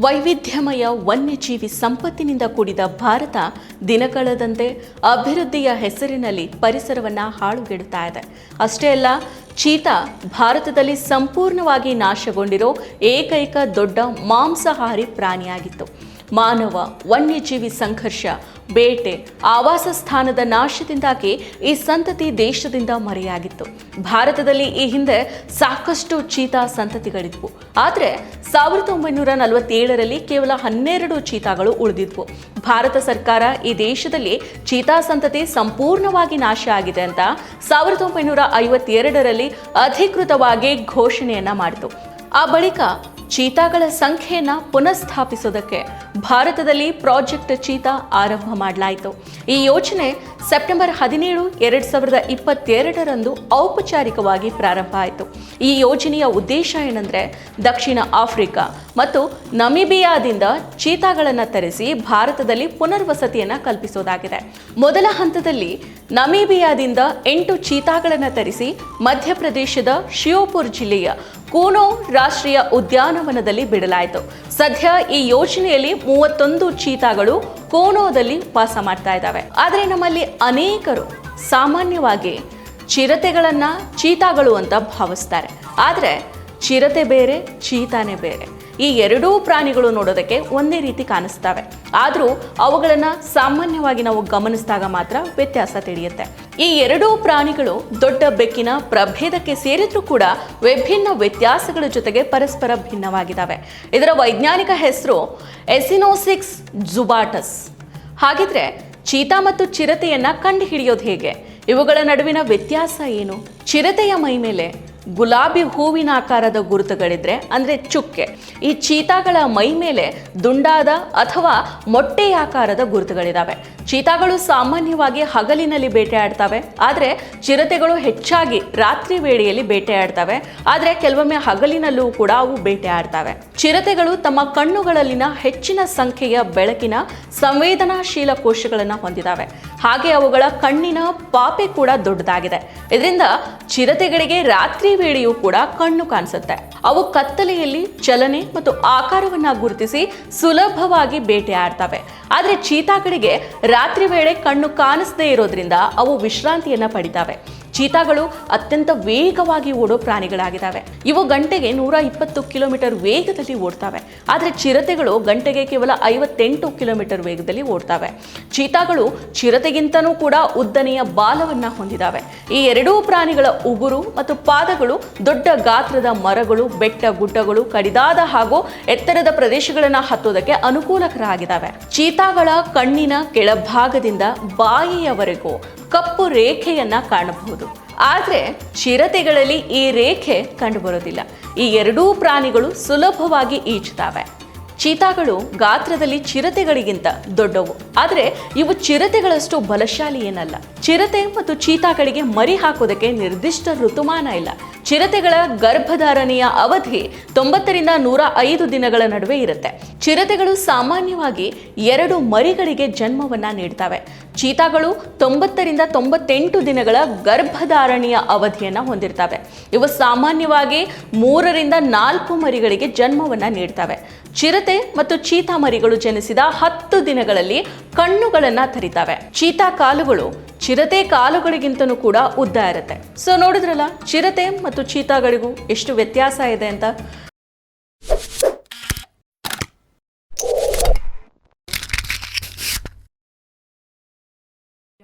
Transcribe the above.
ವೈವಿಧ್ಯಮಯ ವನ್ಯಜೀವಿ ಸಂಪತ್ತಿನಿಂದ ಕೂಡಿದ ಭಾರತ ದಿನಗಳದಂತೆ ಅಭಿವೃದ್ಧಿಯ ಹೆಸರಿನಲ್ಲಿ ಪರಿಸರವನ್ನು ಹಾಳುಗೆಡುತ್ತಾ ಇದೆ. ಅಷ್ಟೇ ಅಲ್ಲ ಚೀತಾ ಭಾರತದಲ್ಲಿ ಸಂಪೂರ್ಣವಾಗಿ ನಾಶಗೊಂಡಿರೋ ಏಕೈಕ ದೊಡ್ಡ ಮಾಂಸಾಹಾರಿ ಪ್ರಾಣಿಯಾಗಿತ್ತು. ಮಾನವ, ವನ್ಯಜೀವಿ ಸಂಘರ್ಷ, ಬೇಟೆ, ಆವಾಸ ಸ್ಥಾನದ ನಾಶದಿಂದಾಗಿ ಈ ಸಂತತಿ ದೇಶದಿಂದ ಮರೆಯಾಗಿತ್ತು. ಭಾರತದಲ್ಲಿ ಈ ಹಿಂದೆ ಸಾಕಷ್ಟು ಚೀತಾ ಸಂತತಿಗಳಿದ್ವು. ಆದರೆ ಸಾವಿರದ ಒಂಬೈನೂರ ನಲವತ್ತೇಳರಲ್ಲಿ ಕೇವಲ ಹನ್ನೆರಡು ಚೀತಾಗಳು ಉಳಿದಿದ್ವು. ಭಾರತ ಸರ್ಕಾರ ಈ ದೇಶದಲ್ಲಿ ಚೀತಾ ಸಂತತಿ ಸಂಪೂರ್ಣವಾಗಿ ನಾಶ ಆಗಿದೆ ಅಂತ ಸಾವಿರದ ಒಂಬೈನೂರ ಐವತ್ತೆರಡರಲ್ಲಿ ಅಧಿಕೃತವಾಗಿ ಘೋಷಣೆಯನ್ನ ಮಾಡಿತು. ಆ ಬಳಿಕ ಚೀತಾಗಳ ಸಂಖ್ಯೆಯನ್ನು ಪುನಃಸ್ಥಾಪಿಸೋದಕ್ಕೆ ಭಾರತದಲ್ಲಿ ಪ್ರಾಜೆಕ್ಟ್ ಚೀತಾ ಆರಂಭ ಮಾಡಲಾಯಿತು. ಈ ಯೋಜನೆ ಸೆಪ್ಟೆಂಬರ್ ಹದಿನೇಳು, ಎರಡು ಸಾವಿರದ ಇಪ್ಪತ್ತೆರಡರಂದು ಔಪಚಾರಿಕವಾಗಿ ಪ್ರಾರಂಭ ಆಯಿತು. ಈ ಯೋಜನೆಯ ಉದ್ದೇಶ ಏನಂದರೆ ದಕ್ಷಿಣ ಆಫ್ರಿಕಾ ಮತ್ತು ನಮಿಬಿಯಾದಿಂದ ಚೀತಾಗಳನ್ನು ತರಿಸಿ ಭಾರತದಲ್ಲಿ ಪುನರ್ವಸತಿಯನ್ನು ಕಲ್ಪಿಸೋದಾಗಿದೆ. ಮೊದಲ ಹಂತದಲ್ಲಿ ನಮೀಬಿಯಾದಿಂದ ಎಂಟು ಚೀತಾಗಳನ್ನು ತರಿಸಿ ಮಧ್ಯಪ್ರದೇಶದ ಶಿಯೋಪುರ್ ಜಿಲ್ಲೆಯ ಕೂನೋ ರಾಷ್ಟ್ರೀಯ ಉದ್ಯಾನವನದಲ್ಲಿ ಬಿಡಲಾಯಿತು. ಸದ್ಯ ಈ ಯೋಜನೆಯಲ್ಲಿ ಮೂವತ್ತೊಂದು ಚೀತಾಗಳು ಕೋನೋದಲ್ಲಿ ವಾಸ ಮಾಡ್ತಾ ಇದ್ದಾವೆ. ಆದರೆ ನಮ್ಮಲ್ಲಿ ಅನೇಕರು ಸಾಮಾನ್ಯವಾಗಿ ಚಿರತೆಗಳನ್ನು ಚೀತಾಗಳು ಅಂತ ಭಾವಿಸ್ತಾರೆ. ಆದರೆ ಚಿರತೆ ಬೇರೆ, ಚೀತಾನೆ ಬೇರೆ. ಈ ಎರಡೂ ಪ್ರಾಣಿಗಳು ನೋಡೋದಕ್ಕೆ ಒಂದೇ ರೀತಿ ಕಾಣಿಸ್ತವೆ. ಆದರೂ ಅವುಗಳನ್ನು ಸಾಮಾನ್ಯವಾಗಿ ನಾವು ಗಮನಿಸಿದಾಗ ಮಾತ್ರ ವ್ಯತ್ಯಾಸ ತಿಳಿಯುತ್ತೆ. ಈ ಎರಡೂ ಪ್ರಾಣಿಗಳು ದೊಡ್ಡ ಬೆಕ್ಕಿನ ಪ್ರಭೇದಕ್ಕೆ ಸೇರಿದ್ರೂ ಕೂಡ ವಿಭಿನ್ನ ವ್ಯತ್ಯಾಸಗಳ ಜೊತೆಗೆ ಪರಸ್ಪರ ಭಿನ್ನವಾಗಿದ್ದಾವೆ. ಇದರ ವೈಜ್ಞಾನಿಕ ಹೆಸರು ಎಸಿನೋಸಿಕ್ಸ್ ಜುಬಾಟಸ್ ಹಾಗಿದ್ರೆ ಚೀತಾ ಮತ್ತು ಚಿರತೆಯನ್ನ ಕಂಡುಹಿಡಿಯೋದು ಹೇಗೆ? ಇವುಗಳ ನಡುವಿನ ವ್ಯತ್ಯಾಸ ಏನು? ಚಿರತೆಯ ಮೈ ಮೇಲೆ ಗುಲಾಬಿ ಹೂವಿನ ಆಕಾರದ ಗುರುತುಗಳಿದ್ರೆ ಅಂದ್ರೆ ಚುಕ್ಕೆ. ಈ ಚೀತಾಗಳ ಮೈ ಮೇಲೆ ದುಂಡಾದ ಅಥವಾ ಮೊಟ್ಟೆಯ ಆಕಾರದ ಗುರುತುಗಳಿದಾವೆ. ಚೀತಾಗಳು ಸಾಮಾನ್ಯವಾಗಿ ಹಗಲಿನಲ್ಲಿ ಬೇಟೆಯಾಡ್ತವೆ ಆದರೆ ಚಿರತೆಗಳು ಹೆಚ್ಚಾಗಿ ರಾತ್ರಿ ವೇಳೆಯಲ್ಲಿ ಬೇಟೆಯಾಡ್ತವೆ ಆದರೆ ಕೆಲವೊಮ್ಮೆ ಹಗಲಿನಲ್ಲೂ ಕೂಡ ಅವು ಬೇಟೆಯಾಡ್ತವೆ ಚಿರತೆಗಳು ತಮ್ಮ ಕಣ್ಣುಗಳಲ್ಲಿನ ಹೆಚ್ಚಿನ ಸಂಖ್ಯೆಯ ಬೆಳಕಿನ ಸಂವೇದನಾಶೀಲ ಕೋಶಗಳನ್ನು ಹೊಂದಿದ್ದಾವೆ ಹಾಗೆ ಅವುಗಳ ಕಣ್ಣಿನ ಪಾಪೆ ಕೂಡ ದೊಡ್ಡದಾಗಿದೆ. ಇದರಿಂದ ಚಿರತೆಗಳಿಗೆ ರಾತ್ರಿ ವೇಳೆಯೂ ಕೂಡ ಕಣ್ಣು ಕಾಣಿಸುತ್ತೆ. ಅವು ಕತ್ತಲೆಯಲ್ಲಿ ಚಲನೆ ಮತ್ತು ಆಕಾರವನ್ನ ಗುರುತಿಸಿ ಸುಲಭವಾಗಿ ಬೇಟೆಯಾಡ್ತವೆ ಆದರೆ ಚೀತಾಗಳಿಗೆ ರಾತ್ರಿ ವೇಳೆ ಕಣ್ಣು ಕಾಣಿಸದೇ ಇರೋದ್ರಿಂದ ಅವು ವಿಶ್ರಾಂತಿಯನ್ನ ಪಡಿತಾವೆ. ಚೀತಾಗಳು ಅತ್ಯಂತ ವೇಗವಾಗಿ ಓಡೋ ಪ್ರಾಣಿಗಳಾಗಿದ್ದಾವೆ. ಇವು ಗಂಟೆಗೆ ನೂರ ಇಪ್ಪತ್ತು ಕಿಲೋಮೀಟರ್ ವೇಗದಲ್ಲಿ ಓಡ್ತವೆ. ಆದರೆ ಚಿರತೆಗಳು ಗಂಟೆಗೆ ಕೇವಲ ಐವತ್ತೆಂಟು ಕಿಲೋಮೀಟರ್ ವೇಗದಲ್ಲಿ ಓಡ್ತವೆ. ಚೀತಾಗಳು ಚಿರತೆಗಿಂತನೂ ಕೂಡ ಉದ್ದನೆಯ ಬಾಲವನ್ನ ಹೊಂದಿದ್ದಾವೆ. ಈ ಎರಡೂ ಪ್ರಾಣಿಗಳ ಉಗುರು ಮತ್ತು ಪಾದಗಳು ದೊಡ್ಡ ಗಾತ್ರದ ಮರಗಳು, ಬೆಟ್ಟ ಗುಡ್ಡಗಳು, ಕಡಿದಾದ ಹಾಗೂ ಎತ್ತರದ ಪ್ರದೇಶಗಳನ್ನು ಹತ್ತೋದಕ್ಕೆ ಅನುಕೂಲಕರ ಆಗಿದ್ದಾವೆ ಚೀತಾಗಳ ಕಣ್ಣಿನ ಕೆಳಭಾಗದಿಂದ ಬಾಯಿಯವರೆಗೂ ಕಪ್ಪು ರೇಖೆಯನ್ನ ಕಾಣಬಹುದು. ಆದರೆ ಚಿರತೆಗಳಲ್ಲಿ ಈ ರೇಖೆ ಕಂಡುಬರೋದಿಲ್ಲ ಈ ಎರಡೂ ಪ್ರಾಣಿಗಳು ಸುಲಭವಾಗಿ ಈಜುತ್ತವೆ. ಚೀತಾಗಳು ಗಾತ್ರದಲ್ಲಿ ಚಿರತೆಗಳಿಗಿಂತ ದೊಡ್ಡವು. ಆದರೆ ಇವು ಚಿರತೆಗಳಷ್ಟು ಬಲಶಾಲಿ ಏನಲ್ಲ. ಚಿರತೆ ಮತ್ತು ಚೀತಾಗಳಿಗೆ ಮರಿ ಹಾಕೋದಕ್ಕೆ ನಿರ್ದಿಷ್ಟ ಋತುಮಾನ ಇಲ್ಲ. ಚಿರತೆಗಳ ಗರ್ಭಧಾರಣೆಯ ಅವಧಿ ತೊಂಬತ್ತರಿಂದ ನೂರ ಐದು ದಿನಗಳ ನಡುವೆ ಇರುತ್ತೆ. ಚಿರತೆಗಳು ಸಾಮಾನ್ಯವಾಗಿ ಎರಡು ಮರಿಗಳಿಗೆ ಜನ್ಮವನ್ನ ನೀಡ್ತವೆ. ಚೀತಾಗಳು ತೊಂಬತ್ತರಿಂದ ತೊಂಬತ್ತೆಂಟು ದಿನಗಳ ಗರ್ಭಧಾರಣೆಯ ಅವಧಿಯನ್ನು ಹೊಂದಿರ್ತವೆ. ಇವು ಸಾಮಾನ್ಯವಾಗಿ ಮೂರರಿಂದ ನಾಲ್ಕು ಮರಿಗಳಿಗೆ ಜನ್ಮವನ್ನು ನೀಡ್ತವೆ. ಚಿರತೆ ಮತ್ತು ಚೀತಾ ಮರಿಗಳು ಜನಿಸಿದ ಹತ್ತು ದಿನಗಳಲ್ಲಿ ಕಣ್ಣುಗಳನ್ನ ತರಿತವೆ. ಚೀತಾ ಕಾಲುಗಳು ಚಿರತೆ ಕಾಲುಗಳಿಗಿಂತನೂ ಕೂಡ ಉದ್ದ ಇರುತ್ತೆ. ಸೊ ನೋಡಿದ್ರಲ್ಲ, ಚಿರತೆ ಮತ್ತು ಚೀತಾಗಳಿಗೂ ಎಷ್ಟು ವ್ಯತ್ಯಾಸ ಇದೆ ಅಂತ?